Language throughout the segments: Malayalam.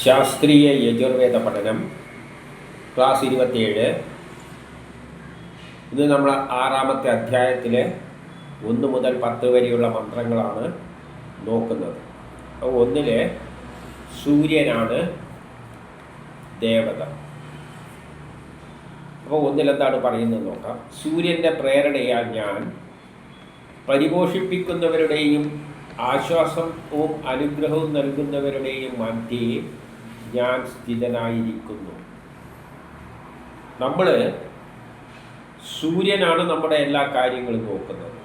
ശാസ്ത്രീയ യജുർവേദ പഠനം ക്ലാസ് ഇരുപത്തിയേഴ്. ഇത് നമ്മൾ ആറാമത്തെ അധ്യായത്തിലെ ഒന്ന് മുതൽ പത്ത് വരെയുള്ള മന്ത്രങ്ങളാണ് നോക്കുന്നത്. അപ്പോൾ ഒന്നിലെ സൂര്യനാണ് ദേവത. അപ്പോൾ ഒന്നിലെന്താണ് പറയുന്നത് നോക്കാം. സൂര്യന്റെ പ്രേരണയാൽ ഞാൻ പരിപോഷിപ്പിക്കുന്നവരുടെയും ആശ്വാസവും അനുഗ്രഹവും നൽകുന്നവരുടെയും മധ്യേ ഞാൻ സ്ഥിതനായിരിക്കുന്നു. നമ്മൾ സൂര്യനാണ് നമ്മുടെ എല്ലാ കാര്യങ്ങളും നോക്കുന്നത്.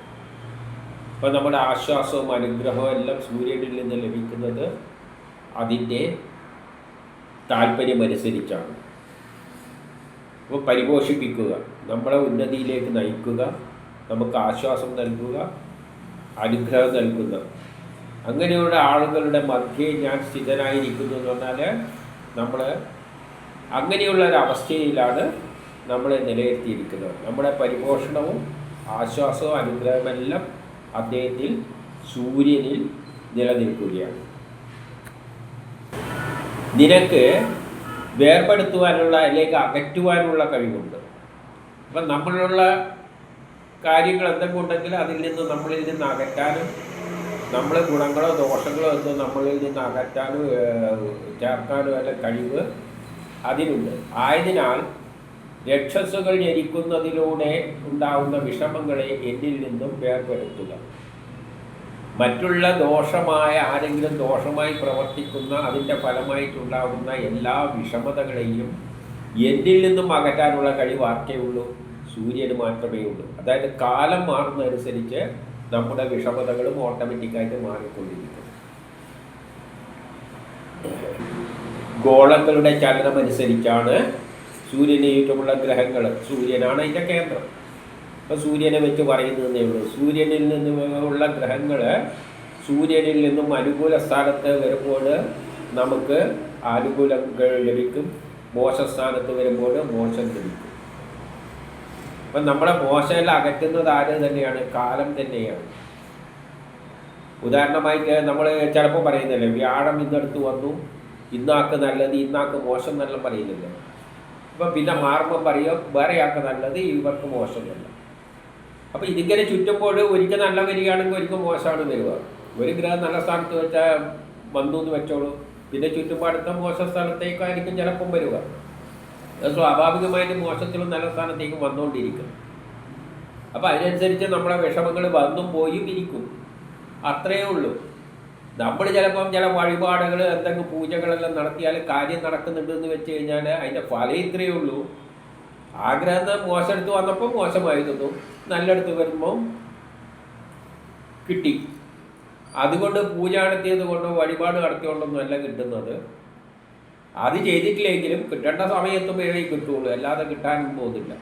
അപ്പം നമ്മുടെ ആശ്വാസവും അനുഗ്രഹവും എല്ലാം സൂര്യനിൽ നിന്ന് ലഭിക്കുന്നത് അതിന്റെ താല്പര്യമനുസരിച്ചാണ്. അപ്പോൾ പരിപോഷിപ്പിക്കുക നമ്മളെ ഉന്നതിയിലേക്ക് നയിക്കുക നമുക്ക് ആശ്വാസം നൽകുക അനുഗ്രഹം നൽകുന്ന അങ്ങനെയുള്ള ആളുകളുടെ മധ്യേ ഞാൻ സ്ഥിതനായിരിക്കുന്നു എന്ന് പറഞ്ഞാൽ നമ്മൾ അങ്ങനെയുള്ള ഒരു അവസ്ഥയിലാണ് നമ്മൾ നിലനിർത്തിയിരിക്കുന്നത്. നമ്മുടെ പരിപോഷണവും ആശ്വാസവും അനുഗ്രഹമെല്ലാം അദ്ദേഹത്തിൽ സൂര്യനിൽ നിലനിൽക്കുകയാണ്. നിനക്ക് വേർപെടുത്തുവാനുള്ള അല്ലെങ്കിൽ അകറ്റുവാനുള്ള കഴിവുണ്ട്. അപ്പം നമ്മളുള്ള കാര്യങ്ങൾ എന്തൊക്കെ ഉണ്ടെങ്കിൽ അതിൽ നിന്ന് നമ്മളിൽ നിന്ന് അകറ്റാനും നമ്മൾ ഗുണങ്ങളോ ദോഷങ്ങളോ എന്തോ നമ്മളിൽ നിന്ന് അകറ്റാനും ചേർക്കാനും അല്ല കഴിവ് അതിനുണ്ട്. ആയതിനാൽ രക്ഷസുകൾ ജനിക്കുന്നതിലൂടെ ഉണ്ടാവുന്ന വിഷമങ്ങളെ എന്നിൽ നിന്നും വേർപെടുത്തുക. മറ്റുള്ള ദോഷമായ ആരെങ്കിലും ദോഷമായി പ്രവർത്തിക്കുന്ന അതിന്റെ ഫലമായിട്ടുണ്ടാകുന്ന എല്ലാ വിഷമതകളെയും എന്നിൽ നിന്നും അകറ്റാനുള്ള കഴിവ് ആർക്കേ ഉള്ളൂ? സൂര്യന് മാത്രമേ ഉള്ളൂ. അതായത് കാലം മാറുന്നതനുസരിച്ച് നമ്മുടെ വിഷമതകളും ഓട്ടോമാറ്റിക്കായിട്ട് മാറിക്കൊണ്ടിരിക്കും ഗോളങ്ങളുടെ ചലനമനുസരിച്ചാണ് സൂര്യനെ ചുറ്റുമുള്ള ഗ്രഹങ്ങൾ. സൂര്യനാണ് അതിന്റെ കേന്ദ്രം. അപ്പോൾ സൂര്യനെ വെച്ച് പറയുന്നതേ ഉള്ളൂ. സൂര്യനിൽ നിന്നുള്ള ഗ്രഹങ്ങൾ സൂര്യനിൽ നിന്നും അനുകൂല സ്ഥാനത്ത് വരുമ്പോൾ നമുക്ക് ആനുകൂലങ്ങൾ ലഭിക്കും. മോശ സ്ഥാനത്ത് വരുമ്പോൾ മോശം ലഭിക്കും. അപ്പം നമ്മളെ മോശമെല്ലാം അകറ്റുന്നത് ആര് തന്നെയാണ്? കാലം തന്നെയാണ്. ഉദാഹരണമായിട്ട് നമ്മൾ ചിലപ്പോൾ പറയുന്നില്ലേ വ്യാഴം ഇന്നെടുത്ത് വന്നു ഇന്നാക്ക് നല്ലത് ഇന്നാക്ക് മോശം എന്നെല്ലാം പറയുന്നില്ല? അപ്പം പിന്നെ മാറുമ്പോൾ പറയും വേറെ ആൾക്ക് നല്ലത് ഇവർക്ക് മോശമല്ല അപ്പോൾ ഇതിങ്ങനെ ചുറ്റുമ്പോൾ ഒരിക്കൽ നല്ല വരികയാണെങ്കിൽ ഒരിക്കൽ മോശമാണ് വരിക. ഒരു ഗ്രഹം നല്ല സ്ഥാനത്ത് വെച്ചാൽ വന്നു എന്ന് വെച്ചോളൂ. പിന്നെ ചുറ്റുപാടുത്ത മോശ സ്ഥലത്തേക്കായിരിക്കും ചിലപ്പം വരിക. അത് സ്വാഭാവികമായിട്ട് മോശത്തിലും നല്ല സ്ഥാനത്തേക്കും വന്നുകൊണ്ടിരിക്കും അപ്പം അതിനനുസരിച്ച് നമ്മുടെ വിഷമങ്ങൾ വന്നും പോയും ഇരിക്കും. അത്രയേ ഉള്ളൂ. നമ്മൾ ചിലപ്പം ചില വഴിപാടുകൾ എന്തെങ്കിലും പൂജകളെല്ലാം നടത്തിയാൽ കാര്യം നടക്കുന്നുണ്ട് എന്ന് വെച്ച് കഴിഞ്ഞാൽ അതിന്റെ ഫലം ഇത്രയേ ഉള്ളൂ. ആഗ്രഹം മോശമെടുത്ത് വന്നപ്പോൾ മോശമായി തന്നു നല്ലെടുത്ത് വരുമ്പോൾ കിട്ടി. അതുകൊണ്ട് പൂജ നടത്തിയത് കൊണ്ടോ വഴിപാട് നടത്തിയോണ്ടൊന്നും അല്ല കിട്ടുന്നത്. അത് ചെയ്തിട്ടില്ലെങ്കിലും കിട്ടേണ്ട സമയത്തുമ്പോഴേ കിട്ടുള്ളൂ. അല്ലാതെ കിട്ടാൻ പോകുന്നില്ല.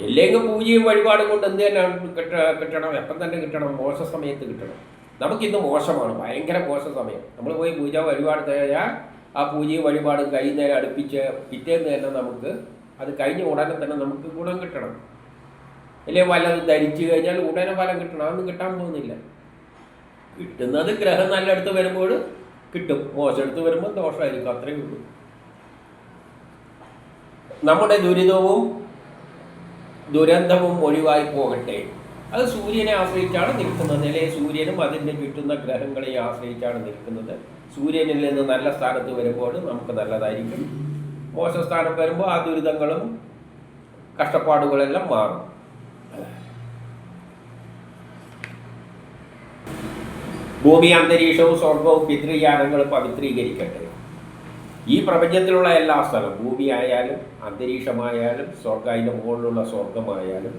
എല്ലെങ്കിലും പൂജയും വഴിപാടും കൊണ്ട് എന്ത് തന്നെ കിട്ട കിട്ടണം. എപ്പം തന്നെ കിട്ടണം? മോശ സമയത്ത് കിട്ടണം. നമുക്കിന്ന് മോശമാണ്. ഭയങ്കര മോശ സമയം. നമ്മൾ പോയി പൂജ വഴിപാട് കഴിഞ്ഞാൽ ആ പൂജയും വഴിപാടും കഴിയുന്നേരം അടുപ്പിച്ച് പിറ്റേന്ന് തന്നെ നമുക്ക് അത് കഴിഞ്ഞ ഉടനെ തന്നെ നമുക്ക് ഗുണം കിട്ടണം. അല്ലെങ്കിൽ വല്ലത് ധരിച്ചു കഴിഞ്ഞാൽ ഉടനെ ഫലം കിട്ടണം. അതൊന്നും കിട്ടാൻ പോകുന്നില്ല. കിട്ടുന്നത് ഗ്രഹം നല്ലടുത്ത് വരുമ്പോൾ കിട്ടും. മോശമെടുത്ത് വരുമ്പോൾ ദോഷമായിരിക്കും. അത്രയേ ഉള്ളൂ. നമ്മുടെ ദുരിതവും ദുരന്തവും ഒഴിവായി പോകട്ടെ. അത് സൂര്യനെ ആശ്രയിച്ചാണ് നിൽക്കുന്നത്. അല്ലെ? സൂര്യനും അതിന്റെ ചുറ്റുന്ന ഗ്രഹങ്ങളെ ആശ്രയിച്ചാണ് നിൽക്കുന്നത്. സൂര്യനിൽ നിന്ന് നല്ല സ്ഥാനത്ത് വരുമ്പോൾ നമുക്ക് നല്ലതായിരിക്കും. മോശ സ്ഥാനം വരുമ്പോൾ ആ ദുരിതങ്ങളും കഷ്ടപ്പാടുകളെല്ലാം മാറും. ഭൂമി അന്തരീക്ഷവും സ്വർഗവും പിതൃയാനങ്ങളും പവിത്രീകരിക്കട്ടെ. ഈ പ്രപഞ്ചത്തിലുള്ള എല്ലാ സ്ഥലവും ഭൂമി ആയാലും അന്തരീക്ഷമായാലും സ്വർഗ അതിന്റെ മുകളിലുള്ള സ്വർഗമായാലും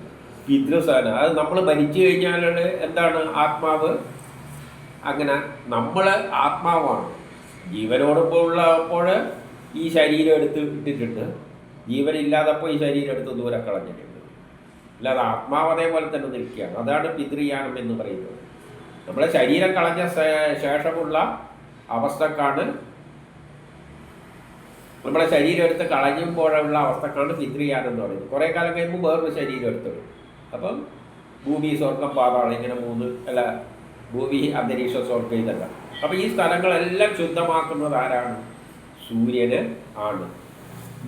പിതൃസ്ഥാനം. അത് നമ്മൾ മരിച്ചു കഴിഞ്ഞാലാണ് എന്താണ് ആത്മാവ്? അങ്ങനെ നമ്മൾ ആത്മാവാണ്. ജീവനോടൊപ്പം ഉള്ളപ്പോൾ ഈ ശരീരം എടുത്ത് ഇട്ടിട്ടുണ്ട്. ജീവനില്ലാതപ്പോൾ ഈ ശരീരം എടുത്ത് ദൂരെ കളഞ്ഞിട്ടുണ്ട്. അല്ലാതെ ആത്മാവ് അതേപോലെ തന്നെ നിൽക്കുകയാണ്. അതാണ് പിതൃയാനം എന്ന് പറയുന്നത്. നമ്മളെ ശരീരം കളഞ്ഞ ശേഷമുള്ള അവസ്ഥക്കാണ് നമ്മളെ ശരീരം എടുത്ത് കളഞ്ഞുമ്പോഴുള്ള അവസ്ഥക്കാണ് എന്ന് പറയുന്നത്. കുറേ കാലം കഴിയുമ്പോൾ വേറൊരു ശരീരം എടുത്തത് അപ്പം ഭൂമി സ്വർഗം പാതാളം ഇങ്ങനെ മൂന്ന് അല്ല ഭൂമി അന്തരീക്ഷ സ്വർഗം ഇതല്ല. അപ്പോൾ ഈ സ്ഥലങ്ങളെല്ലാം ശുദ്ധമാക്കുന്നത് ആരാണ്? സൂര്യന് ആണ്.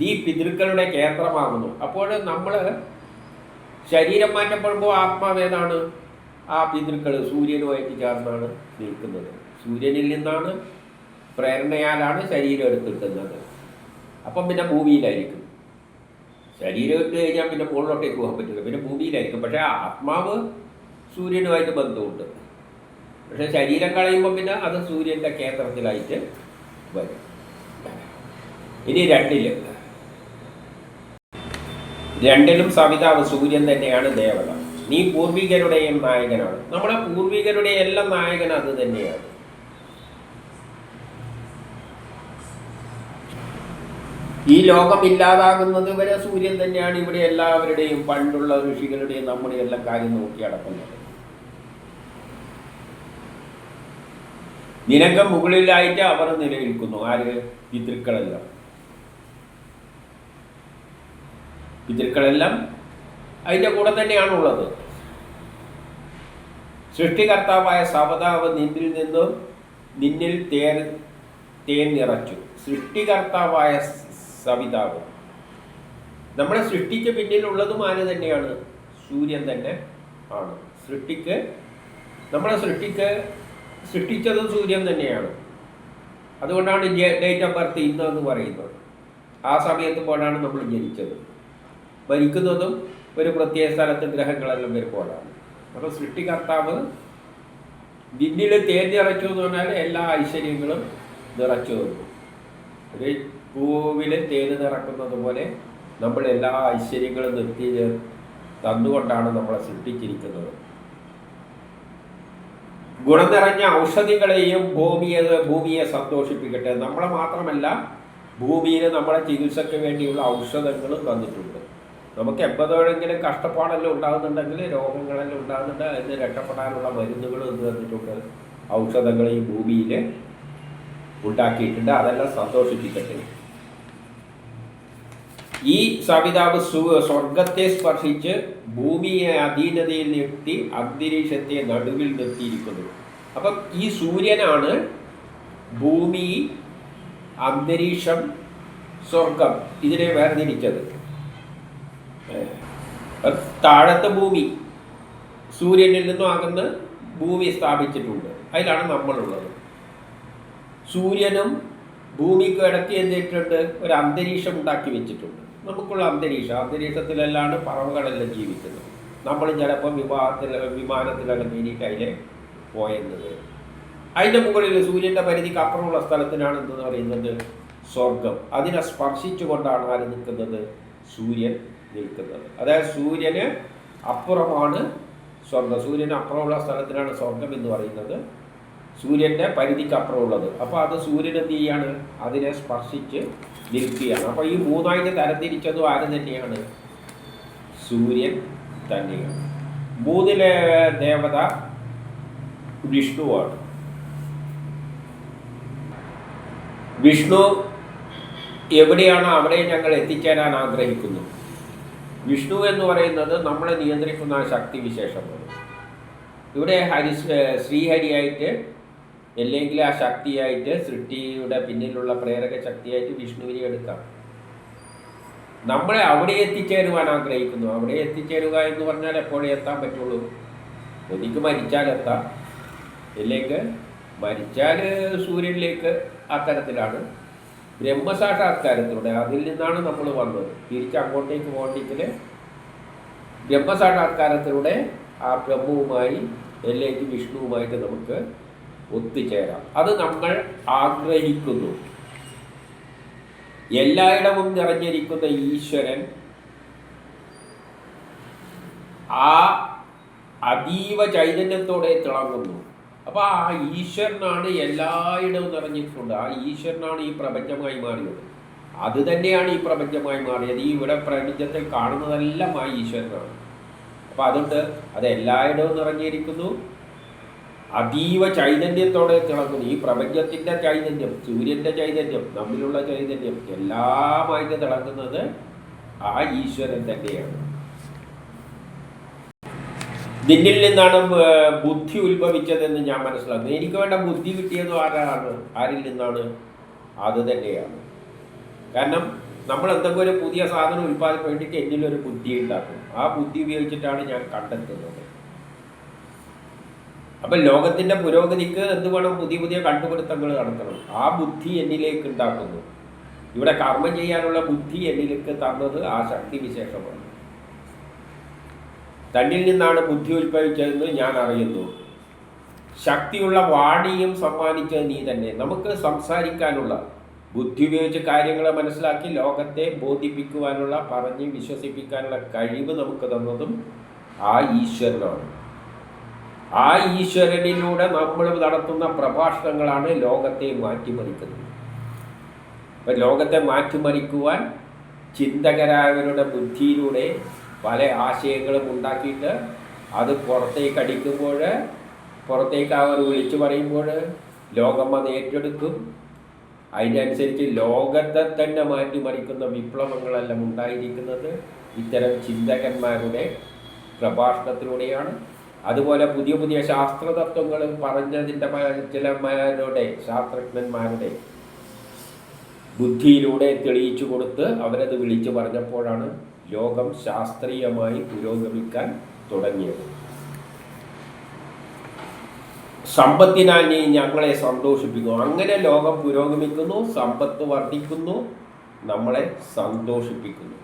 ഈ പിതൃക്കളുടെ കേന്ദ്രമാകുന്നു അപ്പോൾ നമ്മൾ ശരീരം മാറ്റപ്പെടുമ്പോൾ ആത്മാവേതാണ് ആ പിതൃക്കൾ സൂര്യനുമായിട്ട് ചേർന്നാണ് നിൽക്കുന്നത്. സൂര്യനിൽ നിന്നാണ് പ്രേരണയാലാണ് ശരീരം എടുത്തിട്ടുന്നത് അപ്പം പിന്നെ ഭൂമിയിലായിരിക്കും. ശരീരം ഇട്ട് കഴിഞ്ഞാൽ പിന്നെ മുകളിലോട്ടേക്ക് പോകാൻ പറ്റില്ല. പിന്നെ ഭൂമിയിലായിരിക്കും. പക്ഷേ ആത്മാവ് സൂര്യനുമായിട്ട് ബന്ധമുണ്ട്. പക്ഷെ ശരീരം കളയുമ്പോൾ പിന്നെ അത് സൂര്യന്റെ കേന്ദ്രത്തിലായിട്ട് വരും. ഇനി രണ്ടിൽ. രണ്ടിലും സവിതാവ് സൂര്യൻ തന്നെയാണ് ദേവത. നീ പൂർവികരുടെയും നായകനാണ്. നമ്മുടെ പൂർവികരുടെ എല്ലാം നായകൻ അത് തന്നെയാണ്. ഈ ലോകം ഇല്ലാതാകുന്നത് വരെ സൂര്യൻ തന്നെയാണ് ഇവിടെ എല്ലാവരുടെയും പണ്ടുള്ള ഋഷികളുടെയും നമ്മുടെ എല്ലാം കാര്യം നോക്കി അടക്കുന്നത് നിനക്ക് മുകളിലായിട്ട് അവർ നിലനിൽക്കുന്നു. ആര്? പിതൃക്കളെല്ലാം. പിതൃക്കളെല്ലാം അതിന്റെ കൂടെ തന്നെയാണുള്ളത്. സൃഷ്ടികർത്താവായ സവതാവ് നിന്നിൽ നിന്നും നിന്നിൽ തേൻ തേൻ നിറച്ചു. സൃഷ്ടികർത്താവായ സവിതാവ്. നമ്മളെ സൃഷ്ടിക്ക് പിന്നിലുള്ളതും ആര് തന്നെയാണ്? സൂര്യൻ തന്നെ ആണ്. സൃഷ്ടിക്ക് നമ്മളെ സൃഷ്ടിക്ക് സൃഷ്ടിച്ചതും സൂര്യൻ തന്നെയാണ്. അതുകൊണ്ടാണ് ഡേറ്റ് ഓഫ് ബർത്ത് ഇന്ന് എന്ന് പറയുന്നത്. ആ സമയത്ത് പോലാണ് നമ്മൾ ജനിച്ചത്. മരിക്കുന്നതും ഒരു പ്രത്യേക സ്ഥലത്ത് ഗ്രഹങ്ങളെല്ലാം വരുമ്പോഴാണ്. അപ്പോൾ സൃഷ്ടികർത്താവ് നിന്നിൽ തേഞ്ഞിറച്ചു എന്ന് പറഞ്ഞാൽ എല്ലാ ഐശ്വര്യങ്ങളും നിറച്ചു തന്നു. പൂവിൽ തേന് നിറക്കുന്നത് പോലെ നമ്മൾ എല്ലാ ഐശ്വര്യങ്ങളും നിർത്തി തന്നുകൊണ്ടാണ് നമ്മളെ സൃഷ്ടിച്ചിരിക്കുന്നത്. ഗുണം നിറഞ്ഞ ഔഷധികളെയും ഭൂമിയെ ഭൂമിയെ സന്തോഷിപ്പിക്കട്ടെ. നമ്മളെ മാത്രമല്ല ഭൂമിയിൽ നമ്മളെ ചികിത്സയ്ക്ക് വേണ്ടിയുള്ള ഔഷധങ്ങളും തന്നിട്ടുണ്ട്. നമുക്ക് എപ്പോഴെങ്കിലും കഷ്ടപ്പാടെല്ലാം ഉണ്ടാകുന്നുണ്ടെങ്കിൽ രോഗങ്ങളെല്ലാം ഉണ്ടാകുന്നുണ്ട് അതിന് രക്ഷപ്പെടാനുള്ള മരുന്നുകൾ എന്ന് തന്നിട്ടുണ്ട് ഔഷധങ്ങൾ ഈ ഭൂമിയിൽ ഉണ്ടാക്കിയിട്ടുണ്ട്. അതെല്ലാം സന്തോഷിപ്പിക്കട്ടെ. ഈ സവിതാവ് സ്വർഗത്തെ സ്പർശിച്ച് ഭൂമിയെ അധീനതയിൽ നിർത്തി അന്തരീക്ഷത്തെ നടുവിൽ നിർത്തിയിരിക്കുന്നു. അപ്പം ഈ സൂര്യനാണ് ഭൂമി അന്തരീക്ഷം സ്വർഗം ഇതിനെ വേർതിരിച്ചത്. താഴത്തെ ഭൂമി സൂര്യനിൽ നിന്നും അകന്ന് ഭൂമി സ്ഥാപിച്ചിട്ടുണ്ട്. അതിലാണ് നമ്മളുള്ളത്. സൂര്യനും ഭൂമിക്കും ഇടയ്ക്ക് എന്തിട്ടുണ്ട് ഒരു അന്തരീക്ഷം ഉണ്ടാക്കി വെച്ചിട്ടുണ്ട്. നമുക്കുള്ള അന്തരീക്ഷം അന്തരീക്ഷത്തിലെല്ലാം പറവുകളെല്ലാം ജീവിക്കുന്നത്. നമ്മൾ ചിലപ്പോൾ വിവാഹത്തിൽ വിമാനത്തിലെല്ലാം കയറിയിട്ട് അതിലെ പോയെന്നത്. അതിന്റെ മുകളിൽ സൂര്യന്റെ പരിധിക്ക് അപ്പുറമുള്ള സ്ഥലത്തിനാണ് എന്തെന്ന് പറയുന്നത്? സ്വർഗം അതിനെ സ്പർശിച്ചുകൊണ്ടാണ് ആര് നിൽക്കുന്നത്? സൂര്യൻ. നിൽക്കുന്നത്. അതായത് സൂര്യന് അപ്പുറമാണ് സ്വർഗം സൂര്യന് അപ്പുറമുള്ള സ്ഥലത്തിനാണ് സ്വർഗം എന്ന് പറയുന്നത്. സൂര്യന്റെ പരിധിക്ക് അപ്പുറമുള്ളത്. അപ്പോൾ അത് സൂര്യൻ എന്ത് ചെയ്യാണ്? അതിനെ സ്പർശിച്ച് നിൽക്കുകയാണ്. അപ്പോൾ ഈ മൂന്നായിട്ട് തരംതിരിച്ചതും ആര് തന്നെയാണ്? സൂര്യൻ തന്നെയാണ്. മൂന്നിലെ ദേവത വിഷ്ണുവാണ്. വിഷ്ണു എവിടെയാണോ? അവിടെ ഞങ്ങൾ എത്തിച്ചേരാൻ ആഗ്രഹിക്കുന്നു. വിഷ്ണു എന്ന് പറയുന്നത് നമ്മളെ നിയന്ത്രിക്കുന്ന ശക്തി വിശേഷമാണ് ഇവിടെ ഹരി ശ്രീഹരിയായിട്ട് അല്ലെങ്കിൽ ആ ശക്തിയായിട്ട് സൃഷ്ടിയുടെ പിന്നിലുള്ള പ്രേരക ശക്തിയായിട്ട് വിഷ്ണുവിനെ എടുക്കാം. നമ്മളെ അവിടെ എത്തിച്ചേരുവാൻ ആഗ്രഹിക്കുന്നു. അവിടെ എത്തിച്ചേരുക എന്ന് പറഞ്ഞാൽ എപ്പോഴേ എത്താൻ പറ്റുള്ളൂ? ഒന്നിക്ക് മരിച്ചാൽ എത്താം. ഇല്ലെങ്കിൽ മരിച്ചാൽ സൂര്യനിലേക്ക് അത്തരത്തിലാണ് ബ്രഹ്മസാക്ഷാത്കാരത്തിലൂടെ അതിൽ നിന്നാണ് നമ്മൾ വന്നത്. തിരിച്ച് അങ്ങോട്ടേക്ക് പോകണമെങ്കിൽ ബ്രഹ്മസാക്ഷാത്കാരത്തിലൂടെ ആ ബ്രഹ്മവുമായി അല്ലെങ്കിൽ വിഷ്ണുവുമായിട്ട് നമുക്ക് ഒത്തുചേരാം. അത് നമ്മൾ ആഗ്രഹിക്കുന്നു. എല്ലായിടവും നിറഞ്ഞിരിക്കുന്ന ഈശ്വരൻ ആ അതീവ ചൈതന്യത്തോടെ തിളങ്ങുന്നു. അപ്പോൾ ആ ഈശ്വരനാണ് എല്ലായിടവും നിറഞ്ഞിട്ടുണ്ട്. ആ ഈശ്വരനാണ് ഈ പ്രപഞ്ചമായി മാറിയത്. അത് തന്നെയാണ് ഈ പ്രപഞ്ചമായി മാറിയത്. ഈ ഇവിടെ പ്രപഞ്ചത്തിൽ കാണുന്നതെല്ലാം ആ ഈശ്വരനാണ്. അപ്പോൾ അതുകൊണ്ട് അത് എല്ലായിടവും നിറഞ്ഞിരിക്കുന്നു. അതീവ ചൈതന്യത്തോടെ തിളങ്ങുന്നു ഈ പ്രപഞ്ചത്തിന്റെ ചൈതന്യം സൂര്യന്റെ ചൈതന്യം നമ്മിലുള്ള ചൈതന്യം എല്ലാമായിട്ട് തിളങ്ങുന്നത് ആ ഈശ്വരൻ തന്നെയാണ്. നിന്നിൽ നിന്നാണ് ബുദ്ധി ഉത്ഭവിച്ചതെന്ന് ഞാൻ മനസ്സിലാക്കുന്നു. എനിക്ക് വേണ്ട ബുദ്ധി കിട്ടിയത് ആരാണ്? ആരിൽ നിന്നാണ്? അത് തന്നെയാണ്. കാരണം നമ്മൾ എന്തെങ്കിലും ഒരു പുതിയ സാധനം ഉൽപ്പാദിപ്പിക്കാൻ വേണ്ടിയിട്ട് ഒരു ബുദ്ധി ഉണ്ടാക്കും. ആ ബുദ്ധി ഉപയോഗിച്ചിട്ടാണ് ഞാൻ കണ്ടെത്തുന്നത്. അപ്പൊ ലോകത്തിന്റെ പുരോഗതിക്ക് എന്ത് വേണം? പുതിയ പുതിയ കണ്ടുപിടുത്തങ്ങൾ നടത്തണം. ആ ബുദ്ധി എന്നിലേക്ക് ഉണ്ടാക്കുന്നു. ഇവിടെ കർമ്മം ചെയ്യാനുള്ള ബുദ്ധി എന്നിലേക്ക് തന്നത് ആ ശക്തി വിശേഷമാണ് തന്നിൽ നിന്നാണ് ബുദ്ധി ഉത്ഭവിച്ചതെന്ന് ഞാൻ അറിയുന്നു. ശക്തിയുള്ള വാണിയും സമ്മാനിച്ചത് നീ തന്നെ. നമുക്ക് സംസാരിക്കാനുള്ള ബുദ്ധി ഉപയോഗിച്ച് കാര്യങ്ങളെ മനസ്സിലാക്കി ലോകത്തെ ബോധിപ്പിക്കുവാനുള്ള പറഞ്ഞ് വിശ്വസിപ്പിക്കാനുള്ള കഴിവ് നമുക്ക് തന്നതും ആ ഈശ്വരനാണ്. ആ ഈശ്വരനിലൂടെ നമ്മൾ നടത്തുന്ന പ്രഭാഷണങ്ങളാണ് ലോകത്തെ മാറ്റിമറിക്കുന്നത്. അപ്പം ലോകത്തെ മാറ്റിമറിക്കുവാൻ ചിന്തകരായവരുടെ ബുദ്ധിയിലൂടെ പല ആശയങ്ങളും ഉണ്ടാക്കിയിട്ട് അത് പുറത്തേക്ക് അടിക്കുമ്പോൾ പുറത്തേക്ക് അവർ വിളിച്ചു പറയുമ്പോൾ ലോകം അത് ഏറ്റെടുക്കും. അതിനനുസരിച്ച് ലോകത്തെ തന്നെ മാറ്റിമറിക്കുന്ന വിപ്ലവങ്ങളെല്ലാം ഉണ്ടായിരിക്കുന്നത് ഇത്തരം ചിന്തകന്മാരുടെ പ്രഭാഷണത്തിലൂടെയാണ്. അതുപോലെ പുതിയ പുതിയ ശാസ്ത്രതത്വങ്ങൾ പറഞ്ഞതിന്റെ ചില ചിലമാരുടെ ശാസ്ത്രജ്ഞന്മാരുടെ ബുദ്ധിയിലൂടെ തെളിയിച്ചു കൊടുത്ത് അവരത് വിളിച്ചു പറഞ്ഞപ്പോഴാണ് ലോകം ശാസ്ത്രീയമായി പുരോഗമിക്കാൻ തുടങ്ങിയത്. സമ്പത്തിനാൽ നീ ഞങ്ങളെ സന്തോഷിപ്പിക്കുന്നു. അങ്ങനെ ലോകം പുരോഗമിക്കുന്നു സമ്പത്ത് വർദ്ധിക്കുന്നു നമ്മളെ സന്തോഷിപ്പിക്കുന്നു.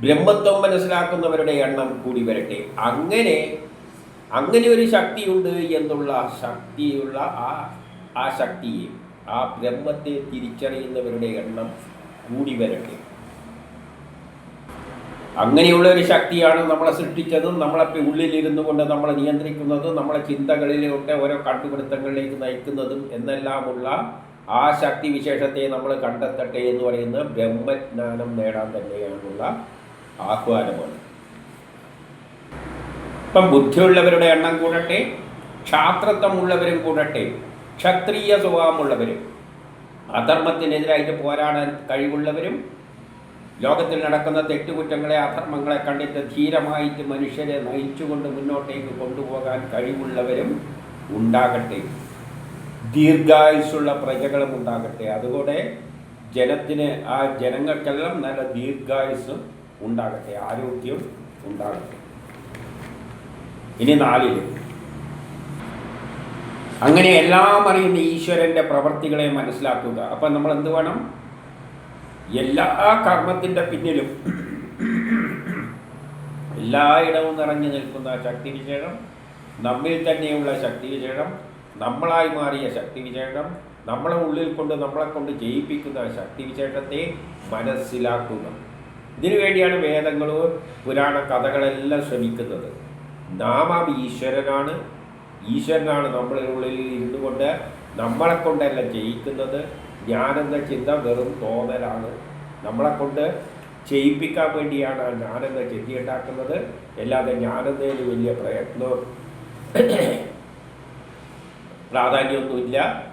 ബ്രഹ്മത്വം മനസ്സിലാക്കുന്നവരുടെ എണ്ണം കൂടി വരട്ടെ. അങ്ങനെ അങ്ങനെ ഒരു ശക്തിയുണ്ട് എന്നുള്ള ശക്തിയുള്ള ആ ആ ശക്തിയെ ആ ബ്രഹ്മത്തെ തിരിച്ചറിയുന്നവരുടെ എണ്ണം കൂടി വരട്ടെ. അങ്ങനെയുള്ള ഒരു ശക്തിയാണ് നമ്മളെ സൃഷ്ടിച്ചതും നമ്മളെ ഉള്ളിലിരുന്നു കൊണ്ട് നമ്മളെ നിയന്ത്രിക്കുന്നതും നമ്മളെ ചിന്തകളിലൊക്കെ ഓരോ കണ്ടുപിടുത്തങ്ങളിലേക്ക് നയിക്കുന്നതും എന്നെല്ലാമുള്ള ആ ശക്തി വിശേഷത്തെ നമ്മൾ കണ്ടെത്തട്ടെ എന്ന് പറയുന്ന ബ്രഹ്മജ്ഞാനം നേടാൻ തന്നെയാണുള്ള ആഹ്വാനമാണ്. ഇപ്പം ബുദ്ധിയുള്ളവരുടെ എണ്ണം കൂടട്ടെ ക്ഷാത്രത്വമുള്ളവരും കൂടട്ടെ ക്ഷത്രിയ സ്വഭാവമുള്ളവരും അധർമ്മത്തിനെതിരായിട്ട് പോരാടാൻ കഴിവുള്ളവരും ലോകത്തിൽ നടക്കുന്ന തെറ്റുകുറ്റങ്ങളെ അധർമ്മങ്ങളെ കണ്ടിട്ട് ധീരമായിട്ട് മനുഷ്യരെ നയിച്ചുകൊണ്ട് മുന്നോട്ടേക്ക് കൊണ്ടുപോകാൻ കഴിവുള്ളവരും ഉണ്ടാകട്ടെ. ദീർഘായുസ്സുള്ള പ്രജകളും ഉണ്ടാകട്ടെ. അതുകൂടെ ജനത്തിന് ആ ജനങ്ങൾക്കെല്ലാം നല്ല ദീർഘായുസ്സും ഉണ്ടാകട്ടെ ആരോഗ്യം ഉണ്ടാകട്ടെ. ഇനി നാലിൽ. അങ്ങനെ എല്ലാം അറിയുന്ന ഈശ്വരന്റെ പ്രവർത്തികളെ മനസ്സിലാക്കുക. അപ്പം നമ്മൾ എന്ത് വേണം? എല്ലാ കർമ്മത്തിന്റെ പിന്നിലും എല്ലായിടവും നിറഞ്ഞു നിൽക്കുന്ന ശക്തി വിശേഷം നമ്മിൽ തന്നെയുള്ള ശക്തി വിശേഷം നമ്മളായി മാറിയ ശക്തി വിശേഷം നമ്മളെ ഉള്ളിൽ കൊണ്ട് നമ്മളെ കൊണ്ട് ജയിപ്പിക്കുന്ന ശക്തി വിശേഷത്തെ മനസ്സിലാക്കുക. ഇതിനു വേണ്ടിയാണ് വേദങ്ങളും പുരാണ കഥകളെല്ലാം ശ്രമിക്കുന്നത്. നാം ഈശ്വരനാണ്. ഈശ്വരനാണ് നമ്മളുടെ ഉള്ളിൽ ഇരുന്നു കൊണ്ട് നമ്മളെ കൊണ്ടല്ല ജയിക്കുന്നത്. ഞാനെന്ന ചിന്ത വെറും തോന്നലാണ്. നമ്മളെ കൊണ്ട് ചെയ്യിപ്പിക്കാൻ വേണ്ടിയാണ് ഞാനെന്ന ചിന്ത ഉണ്ടാക്കുന്നത് അല്ലാതെ ഞാനെന്നതിന് വലിയ പ്രയത്നം പ്രാധാന്യമൊന്നുമില്ല.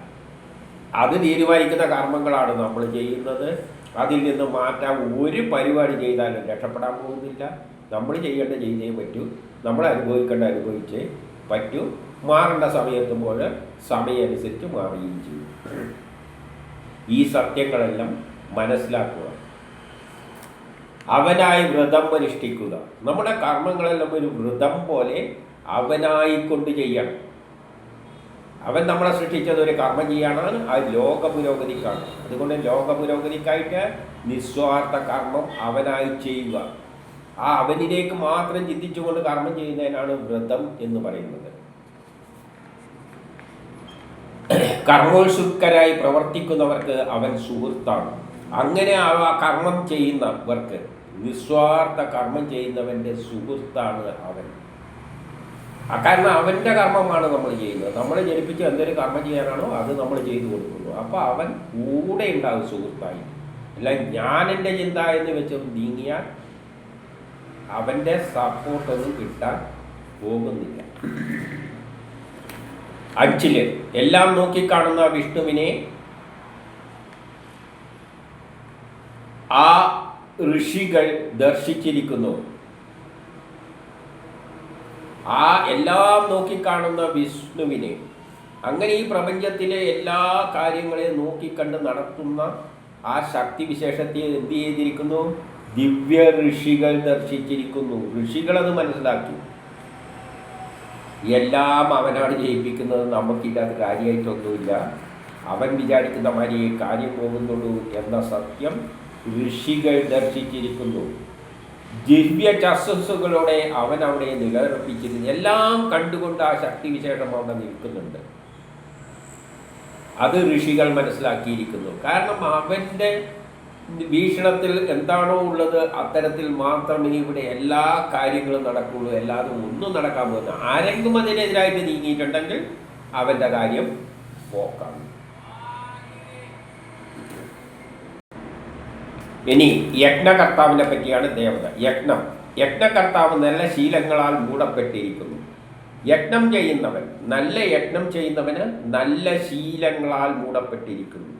അത് തീരുമാനിക്കുന്ന കർമ്മങ്ങളാണ് നമ്മൾ ചെയ്യുന്നത്. അതിൽ നിന്ന് മാറ്റാൻ ഒരു പരിപാടി ചെയ്താലും രക്ഷപ്പെടാൻ പോകുന്നില്ല. നമ്മൾ ചെയ്യേണ്ട ചെയ്തേ പറ്റൂ. നമ്മൾ അനുഭവിക്കേണ്ട അനുഭവിച്ച് പറ്റൂ. മാറേണ്ട സമയത്തുമ്പോൾ സമയമനുസരിച്ച് മാറുകയും ചെയ്യും. ഈ സത്യങ്ങളെല്ലാം മനസ്സിലാക്കുക. അവനായി വ്രതം പരിഷ്ഠിക്കുക നമ്മുടെ കർമ്മങ്ങളെല്ലാം ഒരു വ്രതം പോലെ അവനായിക്കൊണ്ട് ചെയ്യണം. അവൻ നമ്മളെ സൃഷ്ടിച്ചത് ഒരു കർമ്മം ചെയ്യാനാണ് ആ ലോക പുരോഗതിക്കാണ് അതുകൊണ്ട് ലോക പുരോഗതിക്കായിട്ട് നിസ്വാർത്ഥ കർമ്മം അവനായി ചെയ്യുക. ആ അവനിലേക്ക് മാത്രം ചിന്തിച്ചുകൊണ്ട് കർമ്മം ചെയ്യുന്നതിനാണ് വ്രതം എന്ന് പറയുന്നത്. കർമ്മോത്സുക്കരായി പ്രവർത്തിക്കുന്നവർക്ക് അവൻ സുഹൃത്താണ്. അങ്ങനെ ആ കർമ്മം ചെയ്യുന്നവർക്ക് നിസ്വാർത്ഥ കർമ്മം ചെയ്യുന്നവന്റെ സുഹൃത്താണ് അവൻ. കാരണം അവന്റെ കർമ്മമാണ് നമ്മൾ ചെയ്യുന്നത്. നമ്മൾ ജനിപ്പിച്ച് എന്തൊരു കർമ്മം ചെയ്യാനാണോ അത് നമ്മൾ ചെയ്തു കൊടുക്കുന്നു. അപ്പോൾ അവൻ കൂടെ ഉണ്ടാകും സുഹൃത്തായി. അല്ല ഞാൻ എന്റെ ചിന്ത എന്ന് വെച്ച് നീങ്ങിയാൽ അവന്റെ സപ്പോർട്ടൊന്നും കിട്ടാൻ പോകുന്നില്ല. അഞ്ചിൽ. എല്ലാം നോക്കിക്കാണുന്ന വിഷ്ണുവിനെ ആ ഋഷികൾ ദർശിച്ചിരിക്കുന്നു. ആ എല്ലാം നോക്കിക്കാണുന്ന വിഷ്ണുവിനെ. അങ്ങനെ ഈ പ്രപഞ്ചത്തിലെ എല്ലാ കാര്യങ്ങളെയും നോക്കിക്കണ്ട് നടത്തുന്ന ആ ശക്തി വിശേഷത്തെ എന്ത് ചെയ്തിരിക്കുന്നു? ദിവ്യ ഋഷികൾ ദർശിച്ചിരിക്കുന്നു. ഋഷികൾ അത് മനസ്സിലാക്കി. എല്ലാം അവനാണ് ജയിപ്പിക്കുന്നത്. നമുക്കില്ലാത്ത കാര്യമായിട്ടൊന്നുമില്ല. അവൻ വിചാരിക്കുന്ന മാതിരി കാര്യം പോകുന്നുള്ളൂ എന്ന സത്യം ഋഷികൾ ദർശിച്ചിരിക്കുന്നു. ദിവ്യ ചസ്സസ്സുകളോടെ അവൻ അവിടെ നിലനിർപ്പിച്ചിരുന്നു. എല്ലാം കണ്ടുകൊണ്ട് ആ ശക്തിവിശേഷം അവിടെ നിൽക്കുന്നുണ്ട്. അത് ഋഷികൾ മനസ്സിലാക്കിയിരിക്കുന്നു. കാരണം അവന്റെ വീക്ഷണത്തിൽ എന്താണോ ഉള്ളത് അത്തരത്തിൽ മാത്രമേ ഇവിടെ എല്ലാ കാര്യങ്ങളും നടക്കുള്ളൂ. അല്ലാതെ ഒന്നും നടക്കാൻ പോകുന്നു ആരെങ്കിലും അതിനെതിരായിട്ട് നീങ്ങിയിട്ടുണ്ടെങ്കിൽ അവന്റെ കാര്യം പോക്കാം ഇനി യജ്ഞകർത്താവിനെ പറ്റിയാണ് ദേവത യജ്ഞം. യജ്ഞകർത്താവ് നല്ല ശീലങ്ങളാൽ മൂടപ്പെട്ടിരിക്കുന്നു. യജ്ഞം ചെയ്യുന്നവൻ നല്ല യജ്ഞം ചെയ്യുന്നവന് നല്ല ശീലങ്ങളാൽ മൂടപ്പെട്ടിരിക്കുന്നു.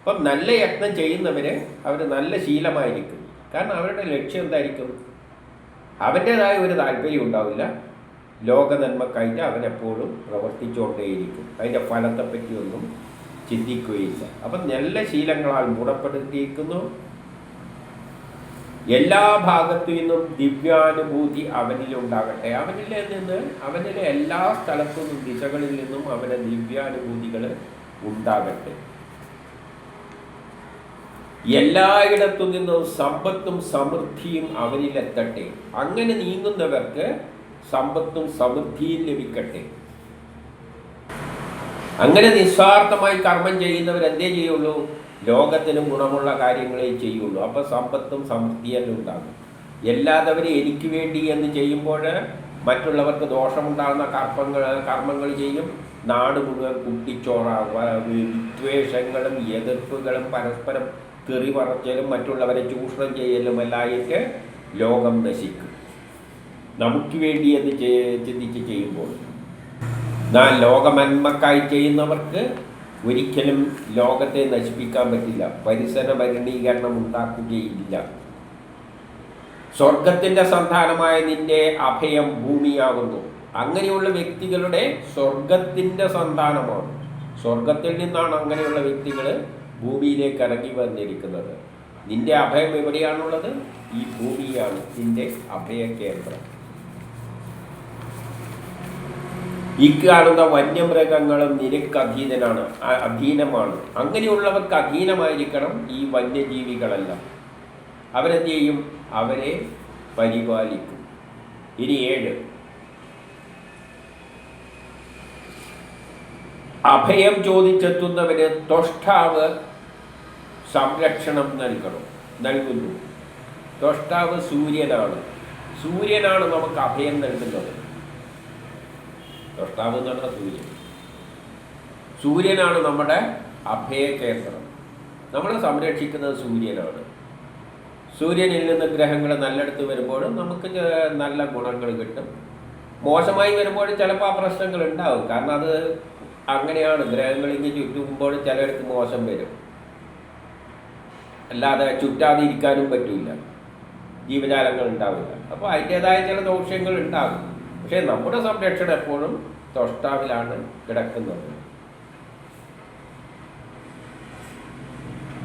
അപ്പം നല്ല യത്നം ചെയ്യുന്നവന് അവർ നല്ല ശീലമായിരിക്കും. കാരണം അവരുടെ ലക്ഷ്യം എന്തായിരിക്കും? അവന്റേതായ ഒരു താല്പര്യം ഉണ്ടാവില്ല. ലോക നന്മക്കായിട്ട് അവരെപ്പോഴും പ്രവർത്തിച്ചുകൊണ്ടേയിരിക്കും. അതിന്റെ ഫലത്തെപ്പറ്റിയൊന്നും ചിന്തിക്കുകയില്ല. അപ്പം നല്ല ശീലങ്ങളാൽ മൂടപ്പെടുത്തിയിരിക്കുന്നു എല്ലാ ഭാഗത്തു നിന്നും ദിവ്യാനുഭൂതി അവനിലുണ്ടാകട്ടെ അവനിൽ നിന്ന് അവനിലെ എല്ലാ സ്ഥലത്തു നിന്നും ദിശകളിൽ നിന്നും അവന് ദിവ്യാനുഭൂതികൾ ഉണ്ടാകട്ടെ. എല്ലായിടത്തു നിന്നും സമ്പത്തും സമൃദ്ധിയും അവനിലെത്തട്ടെ അങ്ങനെ നീങ്ങുന്നവർക്ക് സമ്പത്തും സമൃദ്ധിയും ലഭിക്കട്ടെ. അങ്ങനെ നിസ്വാർത്ഥമായി കർമ്മം ചെയ്യുന്നവർ എന്തേ ചെയ്യുള്ളൂ? ലോകത്തിനും ഗുണമുള്ള കാര്യങ്ങളെ ചെയ്യുള്ളൂ. അപ്പോൾ സമ്പത്തും സമൃദ്ധിയെല്ലാം ഉണ്ടാകും. എല്ലാത്തവരും എനിക്ക് വേണ്ടി എന്ന് ചെയ്യുമ്പോൾ മറ്റുള്ളവർക്ക് ദോഷമുണ്ടാകുന്ന കർമ്മങ്ങൾ കർമ്മങ്ങൾ ചെയ്യും. നാട് മുഴുവൻ കുട്ടിച്ചോറ വിദ്വേഷങ്ങളും എതിർപ്പുകളും പരസ്പരം തെറി പറച്ചലും മറ്റുള്ളവരെ ചൂഷണം ചെയ്യലും എല്ലായിട്ട് ലോകം നശിക്കും. നമുക്ക് വേണ്ടി എന്ന് ചിന്തിച്ച് ചെയ്യുമ്പോൾ. നാം ലോകമന്മക്കായി ചെയ്യുന്നവർക്ക് ഒരിക്കലും ലോകത്തെ നശിപ്പിക്കാൻ പറ്റില്ല. പരിസര മലിനീകരണം ഉണ്ടാക്കുകയില്ല. സ്വർഗത്തിന്റെ സന്താനമായ നിന്റെ അഭയം ഭൂമിയാകുന്നു. അങ്ങനെയുള്ള വ്യക്തികളുടെ സ്വർഗത്തിന്റെ സന്താനമാണ്. സ്വർഗത്തിൽ നിന്നാണ് അങ്ങനെയുള്ള വ്യക്തികൾ ഭൂമിയിലേക്ക് ഇറങ്ങി വന്നിരിക്കുന്നത്. നിന്റെ അഭയം എവിടെയാണുള്ളത്? ഈ ഭൂമിയാണ്. നിന്റെ അഭയ കേന്ദ്രം. ഈ കാണുന്ന വന്യമൃഗങ്ങളും നിനക്ക് അധീനനാണ് അധീനമാണ്. അങ്ങനെയുള്ളവർക്ക് അധീനമായിരിക്കണം ഈ വന്യജീവികളെല്ലാം. അവരെന്ത് ചെയ്യും? അവരെ പരിപാലിക്കും. ഇനി ഏഴ്. അഭയം ചോദിച്ചെത്തുന്നവന് തൊഷ്ടാവ് സംരക്ഷണം നൽകണം. നൽകുന്നു. ദ്രഷ്ടാവ് സൂര്യനാണ്. സൂര്യനാണ് നമുക്ക് അഭയം നൽകുന്നത്. ദ്രഷ്ടാവ് എന്ന് പറഞ്ഞാൽ സൂര്യൻ. സൂര്യനാണ് നമ്മുടെ അഭയകേന്ദ്രം നമ്മളെ സംരക്ഷിക്കുന്നത് സൂര്യനാണ്. സൂര്യനിൽ നിന്ന് ഗ്രഹങ്ങൾ നല്ലടുത്ത് വരുമ്പോൾ നമുക്ക് നല്ല ഗുണങ്ങൾ കിട്ടും. മോശമായി വരുമ്പോൾ ചിലപ്പോൾ ആ പ്രശ്നങ്ങൾ ഉണ്ടാവും. കാരണം അത് അങ്ങനെയാണ്. ഗ്രഹങ്ങളിങ്ങനെ ചുറ്റുമ്പോൾ ചിലയിടത്ത് മോശം വരും. അല്ലാതെ ചുറ്റാതെ ഇരിക്കാനും പറ്റില്ല ജീവജാലങ്ങൾ ഉണ്ടാവില്ല. അപ്പോൾ അതിന്റെതായ ചില ദോഷങ്ങൾ ഉണ്ടാകും. പക്ഷേ നമ്മുടെ സംരക്ഷണം എപ്പോഴും തൊഷ്ടാവിലാണ് കിടക്കുന്നത്.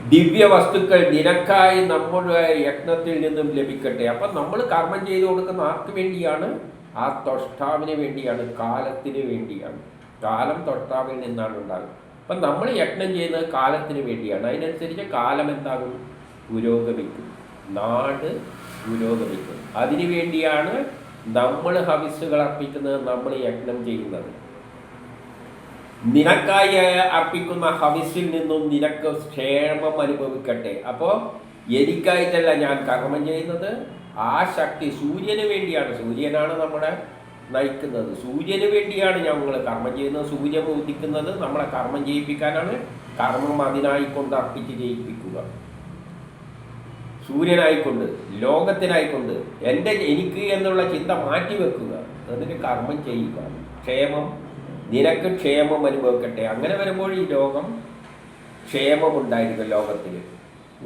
ദിവ്യ വസ്തുക്കൾ നിനക്കായി നമ്മുടെ യജ്ഞത്തിൽ നിന്നും ലഭിക്കട്ടെ. അപ്പം നമ്മൾ കർമ്മം ചെയ്തു കൊടുക്കുന്ന ആർക്ക് വേണ്ടിയാണ്? ആ തൊഷ്ടാവിന് വേണ്ടിയാണ് കാലത്തിന് വേണ്ടിയാണ്. കാലം തൊഷ്ടാവിൽ നിന്നാണ് ഉണ്ടാകുന്നത്. അപ്പം നമ്മൾ യജ്ഞം ചെയ്യുന്നത് കാലത്തിന് വേണ്ടിയാണ്. അതിനനുസരിച്ച് കാലം എന്താകും? പുരോഗമിക്കും. നാട് പുരോഗമിക്കും. അതിനു വേണ്ടിയാണ് നമ്മൾ ഹവിസ്സുകൾ അർപ്പിക്കുന്നത് നമ്മൾ യജ്ഞം ചെയ്യുന്നത്. നിനക്കായി അർപ്പിക്കുന്ന ഹവിസിൽ നിന്നും നിനക്ക് ക്ഷേമം അനുഭവിക്കട്ടെ. അപ്പോൾ എനിക്കായിട്ടല്ല ഞാൻ കർമ്മം ചെയ്യുന്നത്. ആ ശക്തി സൂര്യന് വേണ്ടിയാണ്. സൂര്യനാണ് നമ്മുടെ നയിക്കുന്നത്. സൂര്യന് വേണ്ടിയാണ് ഞങ്ങൾ കർമ്മം ചെയ്യുന്നത്. സൂര്യൻ ഉദിക്കുന്നത് നമ്മളെ കർമ്മം ചെയ്യിപ്പിക്കാനാണ്. കർമ്മം അതിനായിക്കൊണ്ട് അർപ്പിച്ച് ചെയ്യിപ്പിക്കുക സൂര്യനായിക്കൊണ്ട് ലോകത്തിനായിക്കൊണ്ട് എന്റെ എനിക്ക് എന്നുള്ള ചിന്ത മാറ്റി വെക്കുക. അതിന് കർമ്മം ചെയ്യുക. ക്ഷേമം നിനക്ക് ക്ഷേമം അനുഭവിക്കട്ടെ. അങ്ങനെ വരുമ്പോൾ ഈ ലോകം ക്ഷേമമുണ്ടായിരിക്കും ലോകത്തിൽ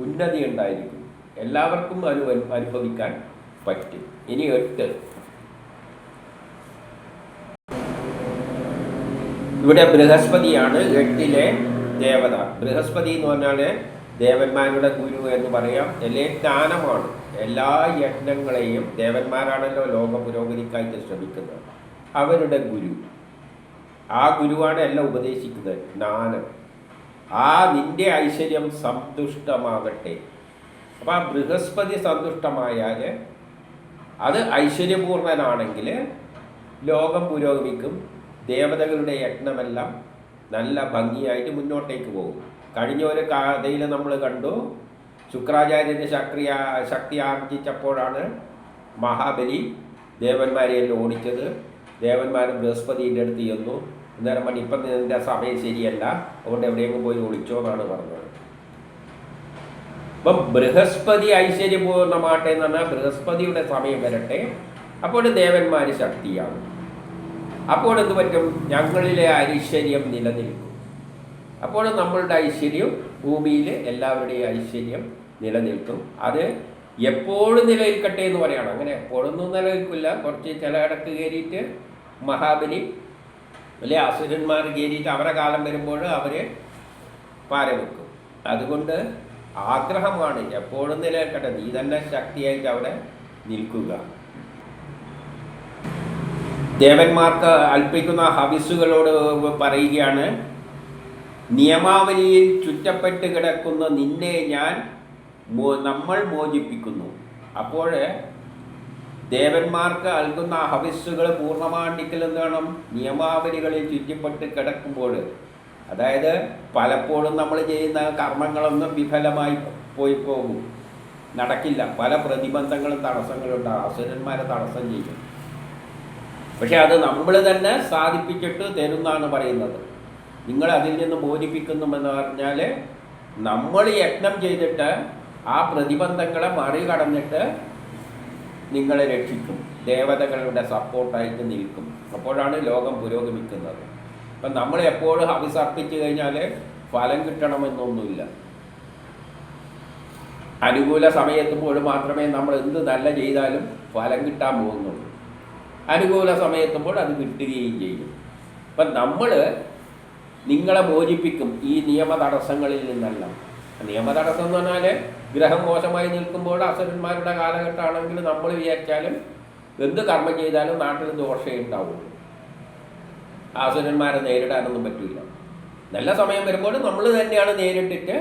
ഉന്നതി ഉണ്ടായിരിക്കും. എല്ലാവർക്കും അനു അനുഭവിക്കാൻ പറ്റും. ഇനി എട്ട് ഇവിടെ ബൃഹസ്പതിയാണ് എട്ടിലെ ദേവത. ബൃഹസ്പതി എന്ന് പറഞ്ഞാൽ ദേവന്മാരുടെ ഗുരു എന്ന് പറയാം. അല്ലെ ജ്ഞാനമാണ്. എല്ലാ യജ്ഞങ്ങളെയും ദേവന്മാരാണല്ലോ ലോക പുരോഗതിക്കായിട്ട് ശ്രമിക്കുന്നത്. അവരുടെ ഗുരു. ആ ഗുരുവാണ് എല്ലാം ഉപദേശിക്കുന്നത്. ജ്ഞാനം. ആ നിന്റെ ഐശ്വര്യം സന്തുഷ്ടമാകട്ടെ. അപ്പം ആ ബൃഹസ്പതി സന്തുഷ്ടമായാൽ അത് ഐശ്വര്യപൂർണനാണെങ്കിൽ ലോകം പുരോഗമിക്കും. ദേവതകളുടെ യജ്ഞമെല്ലാം നല്ല ഭംഗിയായിട്ട് മുന്നോട്ടേക്ക് പോകും. കഴിഞ്ഞ ഒരു കഥയിൽ നമ്മൾ കണ്ടു ശുക്രാചാര്യന്റെ ശക്തി ശക്തി ആർജിച്ചപ്പോഴാണ് മഹാബലി ദേവന്മാരെയെല്ലാം ഓടിച്ചത്. ദേവന്മാർ ബൃഹസ്പതിന്റെ അടുത്ത് ചെന്നു. അന്നേരം പറഞ്ഞു ഇപ്പം നിന്റെ സമയം ശരിയല്ല. അതുകൊണ്ട് എവിടെയെങ്കിലും പോയി ഒളിച്ചോ എന്നാണ് പറഞ്ഞത്. അപ്പം ബൃഹസ്പതി ഐശ്വര്യപൂർണമാട്ടെ എന്ന് പറഞ്ഞാൽ ബൃഹസ്പതിയുടെ സമയം വരട്ടെ. അപ്പോൾ ദേവന്മാർ ശക്തിയാകും. അപ്പോൾ എന്ത് പറ്റും ഞങ്ങളിലെ ഐശ്വര്യം നിലനിൽക്കും. അപ്പോൾ നമ്മളുടെ ഐശ്വര്യം ഭൂമിയിൽ എല്ലാവരുടെയും ഐശ്വര്യം നിലനിൽക്കും. അത് എപ്പോഴും നിലനിൽക്കട്ടെ എന്ന് പറയണം. അങ്ങനെ എപ്പോഴൊന്നും നിലനിൽക്കില്ല. കുറച്ച് ചില ഇടയ്ക്ക് കയറിയിട്ട് മഹാബലി അല്ലെ അസുരന്മാർ കയറിയിട്ട് അവരുടെ കാലം വരുമ്പോൾ അവർ പാരവെക്കും അതുകൊണ്ട് ആഗ്രഹമാണ് എപ്പോഴും നിലനിൽക്കട്ടെ. നീ തന്നെ ശക്തിയായിട്ട് അവിടെ നിൽക്കുക. ദേവന്മാർക്ക് അൽപ്പിക്കുന്ന ഹവിസുകളോട് പറയുകയാണ് നിയമാവലിയിൽ ചുറ്റപ്പെട്ട് കിടക്കുന്ന നിന്നെ ഞാൻ നമ്മൾ മോചിപ്പിക്കുന്നു. അപ്പോൾ ദേവന്മാർക്ക് നൽകുന്ന ഹവിസുകൾ പൂർണമാണ്ടിക്കൽ എന്ത് വേണം? നിയമാവലികളിൽ ചുറ്റിപ്പെട്ട് കിടക്കുമ്പോൾ. അതായത് പലപ്പോഴും നമ്മൾ ചെയ്യുന്ന കർമ്മങ്ങളൊന്നും വിഫലമായി പോയി പോകും. നടക്കില്ല. പല പ്രതിബന്ധങ്ങളും തടസ്സങ്ങളും ഉണ്ടാകും അസുരന്മാരെ തടസ്സം ചെയ്യും. പക്ഷെ അത് നമ്മൾ തന്നെ സാധിപ്പിച്ചിട്ട് തരുന്നാണ് പറയുന്നത്. നിങ്ങൾ അതിൽ നിന്ന് മോചിപ്പിക്കുന്നുമെന്ന് പറഞ്ഞാൽ നമ്മൾ യത്നം ചെയ്തിട്ട് ആ പ്രതിബന്ധങ്ങളെ മറികടന്നിട്ട് നിങ്ങളെ രക്ഷിക്കും. ദേവതകളുടെ സപ്പോർട്ടായിട്ട് നിൽക്കും. അപ്പോഴാണ് ലോകം പുരോഗമിക്കുന്നത്. അപ്പം നമ്മൾ എപ്പോഴും അഭിസർപ്പിച്ചു കഴിഞ്ഞാൽ ഫലം കിട്ടണമെന്നൊന്നുമില്ല. അനുകൂല സമയത്തുമ്പോൾ മാത്രമേ നമ്മൾ എന്ത് നല്ല ചെയ്താലും ഫലം കിട്ടാൻ പോകുന്നുള്ളൂ. അനുകൂല സമയത്തുമ്പോൾ അത് കിട്ടുകയും ചെയ്യും. അപ്പം നമ്മൾ നിങ്ങളെ മോചിപ്പിക്കും ഈ നിയമ തടസ്സങ്ങളിൽ നിന്നെല്ലാം. നിയമ തടസ്സം എന്ന് പറഞ്ഞാൽ ഗ്രഹം മോശമായി നിൽക്കുമ്പോൾ അസുരന്മാരുടെ കാലഘട്ടമാണെങ്കിൽ നമ്മൾ വിചാരിച്ചാലും എന്ത് കർമ്മം ചെയ്താലും നാട്ടിൽ ദോഷമേ ഉണ്ടാവുള്ളൂ. അസുരന്മാരെ നേരിടാനൊന്നും പറ്റില്ല നല്ല സമയം വരുമ്പോൾ നമ്മൾ തന്നെയാണ് നേരിട്ടിട്ട്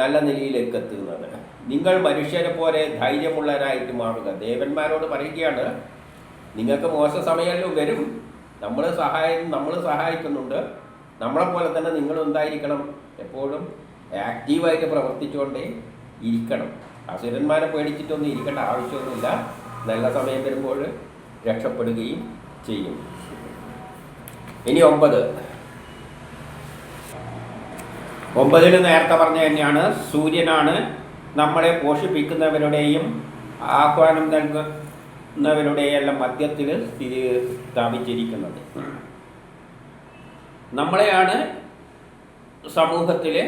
നല്ല നിലയിലേക്ക് എത്തുന്നത്. നിങ്ങൾ മനുഷ്യരെ പോലെ ധൈര്യമുള്ളവരായിട്ട് മാറുക. ദേവന്മാരോട് പറയുകയാണ് നിങ്ങൾക്ക് മോശ സമയങ്ങളിൽ വരും. നമ്മൾ സഹായം നമ്മൾ സഹായിക്കുന്നുണ്ട്. നമ്മളെപ്പോലെ തന്നെ നിങ്ങൾ എന്തായിരിക്കണം എപ്പോഴും ആക്റ്റീവായിട്ട് പ്രവർത്തിച്ചുകൊണ്ടേ ഇരിക്കണം. അസുരന്മാരെ പേടിച്ചിട്ടൊന്നും ഇരിക്കേണ്ട ആവശ്യമൊന്നുമില്ല. നല്ല സമയം വരുമ്പോൾ രക്ഷപ്പെടുകയും ചെയ്യും. ഇനി ഒമ്പത്. ഒമ്പതിന് നേരത്തെ പറഞ്ഞ തന്നെയാണ്. സൂര്യനാണ് നമ്മളെ പോഷിപ്പിക്കുന്നവരുടെയും ആഹ്വാനം നൽകുന്നവരുടെയും എല്ലാം മധ്യത്തിൽ സ്ഥിതി സ്ഥാപിച്ചിരിക്കുന്നത്. നമ്മളെയാണ് സമൂഹത്തിലെ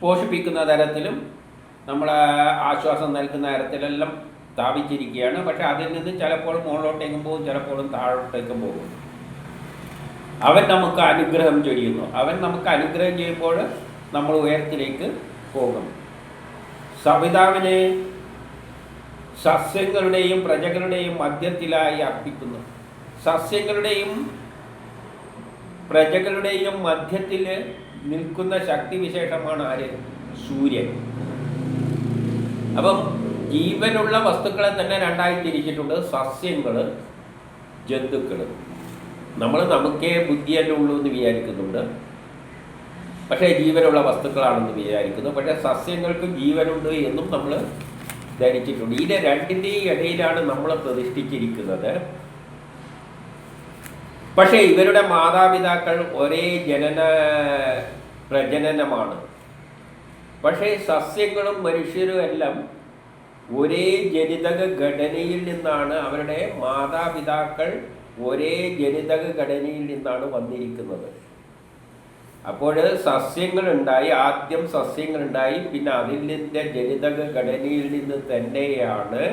പോഷിപ്പിക്കുന്ന തരത്തിലും നമ്മളെ ആശ്വാസം നൽകുന്ന തരത്തിലെല്ലാം സ്ഥാപിച്ചിരിക്കുകയാണ്. പക്ഷെ അതിൽ നിന്ന് ചിലപ്പോൾ മുകളിലോട്ടേക്കും പോകും ചിലപ്പോൾ താഴോട്ടേക്കും പോകും. അവൻ നമുക്ക് അനുഗ്രഹം ചൊരിയുന്നു അവൻ നമുക്ക് അനുഗ്രഹം ചെയ്യുമ്പോൾ നമ്മൾ ഉയരത്തിലേക്ക് പോകും സവിതാവിനെ സസ്യങ്ങളുടെയും പ്രജകളുടെയും മധ്യത്തിലായി അർപ്പിക്കുന്നു. സസ്യങ്ങളുടെയും പ്രജകളുടെയും മധ്യത്തിൽ നിൽക്കുന്ന ശക്തിവിശേഷമാണ് ആര്? സൂര്യൻ. അപ്പം ജീവനുള്ള വസ്തുക്കളെ തന്നെ രണ്ടായി തിരിച്ചിട്ടുണ്ട്. സസ്യങ്ങൾ ജന്തുക്കൾ നമ്മൾ നമുക്കേ ബുദ്ധിയല്ലേ ഉള്ളൂ എന്ന് വിചാരിക്കുന്നുണ്ട്. പക്ഷേ ജീവനുള്ള വസ്തുക്കളാണെന്ന് വിചാരിക്കുന്നു. പക്ഷേ സസ്യങ്ങൾക്ക് ജീവനുണ്ട് എന്നും നമ്മൾ ധരിച്ചിട്ടുണ്ട്. ഇതിനെ രണ്ടിന്റെയും ഇടയിലാണ് നമ്മൾ പ്രതിഷ്ഠിച്ചിരിക്കുന്നത്. പക്ഷേ ഇവരുടെ മാതാപിതാക്കൾ ഒരേ ജനന പ്രജനനമാണ്. പക്ഷേ സസ്യങ്ങളും മനുഷ്യരും എല്ലാം ഒരേ ജനിതക ഘടനയിൽ നിന്നാണ് അവരുടെ മാതാപിതാക്കൾ ഒരേ ജനിതക ഘടനയിൽ നിന്നാണ് വന്നിരിക്കുന്നത്. അപ്പോൾ സസ്യങ്ങളുണ്ടായി ആദ്യം സസ്യങ്ങളുണ്ടായി പിന്നെ അതിലിന്റെ ജനിതക ഘടനയിൽ നിന്ന് തന്നെയാണ്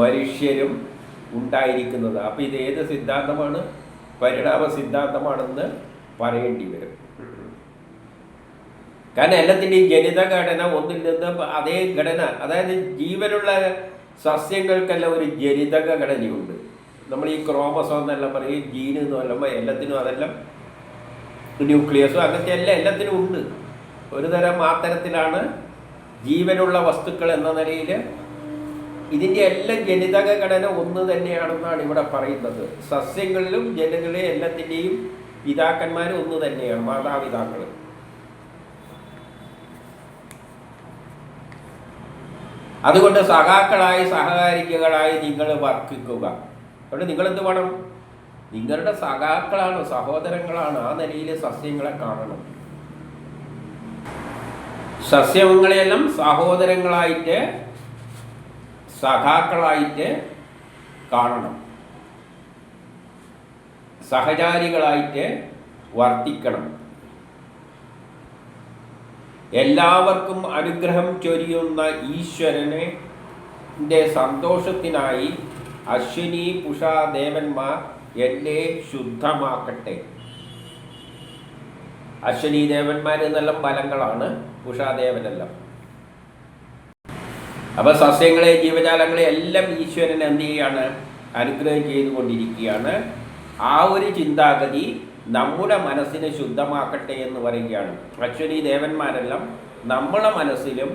മനുഷ്യരും ഉണ്ടായിരിക്കുന്നത്. അപ്പം ഇത് ഏത് സിദ്ധാന്തമാണ്? പരിണാമ സിദ്ധാന്തമാണെന്ന് പറയേണ്ടി വരും. കാരണം എല്ലാത്തിന്റെയും ജനിത ഘടന ഒന്നിൽ നിന്ന് അതേ ഘടന അതായത് ജീവനുള്ള സസ്യങ്ങൾക്കെല്ലാം ഒരു ജനിതക ഘടനയുണ്ട്. നമ്മൾ ഈ ക്രോമസോം എന്നെല്ലാം പറയും ജീൻ എന്ന് പറയുമ്പോൾ എല്ലാത്തിനും അതെല്ലാം ന്യൂക്ലിയസും അങ്ങനത്തെ എല്ലാം എല്ലാത്തിനും ഉണ്ട്. ഒരു തരം ആ തരത്തിലാണ് ജീവനുള്ള വസ്തുക്കൾ എന്ന നിലയിൽ ഇതിന്റെ എല്ലാം ജനിതക ഘടന ഒന്ന് തന്നെയാണെന്നാണ് ഇവിടെ പറയുന്നത്. സസ്യങ്ങളിലും ജനങ്ങളിലും എല്ലാത്തിന്റെയും പിതാക്കന്മാർ ഒന്ന് തന്നെയാണ് മാതാപിതാക്കൾ അതുകൊണ്ട് സഹാക്കളായി സഹകാരികളായി നിങ്ങൾ വർക്കിക്കുക. അതുകൊണ്ട് നിങ്ങൾ എന്ത് വേണം? നിങ്ങളുടെ സഖാക്കളാണ് സഹോദരങ്ങളാണ് ആ നിലയിൽ സസ്യങ്ങളെ കാണണം? സസ്യങ്ങളെല്ലാം സഹോദരങ്ങളായിട്ട് സഖാക്കളായിട്ട് കാണണം. സഹചാരികളായിട്ട് വർത്തിക്കണം. എല്ലാവർക്കും അനുഗ്രഹം ചൊരിയുന്ന ഈശ്വരനെ സന്തോഷത്തിനായി അശ്വിനി പുഷ ദേവന്മാർ എന്നെ ശുദ്ധമാക്കട്ടെ. അശ്വനി ദേവന്മാർ എന്നെല്ലാം ഫലങ്ങളാണ് ഉഷാദേവനെല്ലാം. അപ്പൊ സസ്യങ്ങളെ ജീവജാലങ്ങളെ എല്ലാം ഈശ്വരൻ എന്ത് ചെയ്യാണ് അനുഗ്രഹം ചെയ്തുകൊണ്ടിരിക്കുകയാണ്. ആ ഒരു ചിന്താഗതി നമ്മുടെ മനസ്സിനെ ശുദ്ധമാക്കട്ടെ എന്ന് പറയുകയാണ്. അശ്വനി ദേവന്മാരെല്ലാം നമ്മളെ മനസ്സിലും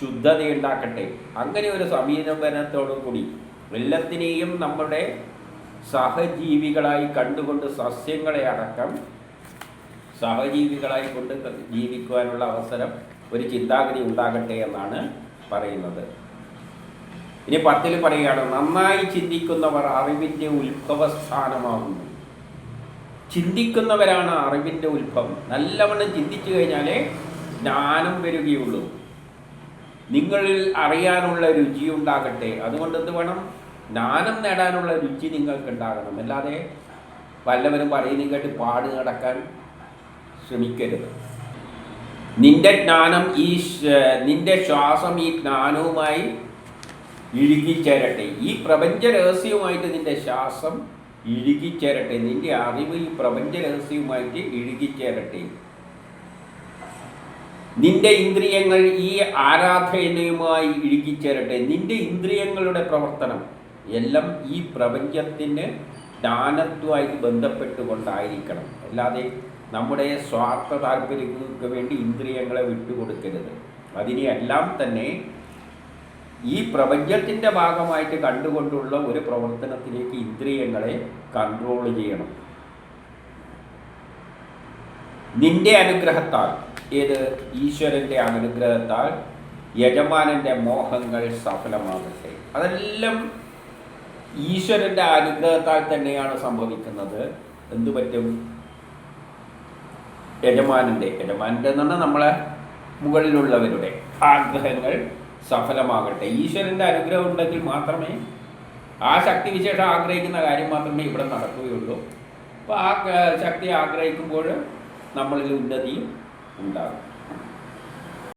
ശുദ്ധത ഉണ്ടാക്കട്ടെ അങ്ങനെ ഒരു സമീപനത്തോടു കൂടി എല്ലാത്തിനെയും നമ്മുടെ സഹജീവികളായി കണ്ടുകൊണ്ട് സസ്യങ്ങളെ അടക്കം സഹജീവികളായി കൊണ്ട് ജീവിക്കുവാനുള്ള അവസരം ഒരു ചിന്താഗതി ഉണ്ടാകട്ടെ എന്നാണ് പറയുന്നത്. ഇനി പത്തിൽ പറയുകയാണ് നന്നായി ചിന്തിക്കുന്നവർ അറിവിന്റെ ഉത്ഭവസ്ഥാനമാകുന്നു. ചിന്തിക്കുന്നവരാണ് അറിവിന്റെ ഉത്ഭവം. നല്ലവണ്ണം ചിന്തിച്ചു കഴിഞ്ഞാലേ ജ്ഞാനം വരികയുള്ളൂ. നിങ്ങളിൽ അറിയാനുള്ള രുചി ഉണ്ടാകട്ടെ അതുകൊണ്ട് എന്ത് വേണം? ജ്ഞാനം നേടാനുള്ള രുചി നിങ്ങൾക്ക് ഉണ്ടാകണം അല്ലാതെ വല്ലവരും പറയുന്നത് കേട്ട് പാട് നടക്കാൻ ശ്രമിക്കരുത്. നിന്റെ ജ്ഞാനം ഈ നിന്റെ ശ്വാസം ഈ ജ്ഞാനവുമായി ഇഴുകിച്ചേരട്ടെ. ഈ പ്രപഞ്ച രഹസ്യവുമായിട്ട് നിന്റെ ശ്വാസം ഇഴുകിച്ചേരട്ടെ. നിന്റെ അറിവ് ഈ പ്രപഞ്ച രഹസ്യവുമായിട്ട് ഇഴുകിച്ചേരട്ടെ. നിന്റെ ഇന്ദ്രിയങ്ങൾ ഈ ആരാധനയുമായി ഇഴുകിച്ചേരട്ടെ. നിന്റെ ഇന്ദ്രിയങ്ങളുടെ പ്രവർത്തനം. എല്ലാം ഈ പ്രപഞ്ചത്തിന് ദാനത്വമായിട്ട് ബന്ധപ്പെട്ടുകൊണ്ടായിരിക്കണം. അല്ലാതെ നമ്മുടെ സ്വാർത്ഥ താല്പര്യങ്ങൾക്ക് വേണ്ടി ഇന്ദ്രിയങ്ങളെ വിട്ടുകൊടുക്കരുത്. അതിനെയെല്ലാം തന്നെ ഈ പ്രപഞ്ചത്തിന്റെ ഭാഗമായിട്ട് കണ്ടുകൊണ്ടുള്ള ഒരു പ്രവർത്തനത്തിലേക്ക് ഇന്ദ്രിയങ്ങളെ കൺട്രോൾ ചെയ്യണം. നിന്റെ അനുഗ്രഹത്താൽ ഏത് ഈശ്വരന്റെ അനുഗ്രഹത്താൽ യജമാനന്റെ മോഹങ്ങൾ സഫലമാകട്ടെ. അതെല്ലാം ഈശ്വരന്റെ അനുഗ്രഹത്താൽ തന്നെയാണ് സംഭവിക്കുന്നത്. എന്തു പറ്റും? യജമാനന്റെ യജമാനന്റെ എന്ന് പറഞ്ഞാൽ നമ്മളെ മുകളിലുള്ളവരുടെ ആഗ്രഹങ്ങൾ സഫലമാകട്ടെ. ഈശ്വരന്റെ അനുഗ്രഹം ഉണ്ടെങ്കിൽ മാത്രമേ ആ ശക്തി വിശേഷം ആഗ്രഹിക്കുന്ന കാര്യം മാത്രമേ ഇവിടെ നടക്കുകയുള്ളൂ. അപ്പോൾ ആ ശക്തി ആഗ്രഹിക്കുമ്പോൾ നമ്മളിൽ ഉന്നതിയും ഉണ്ടാകും.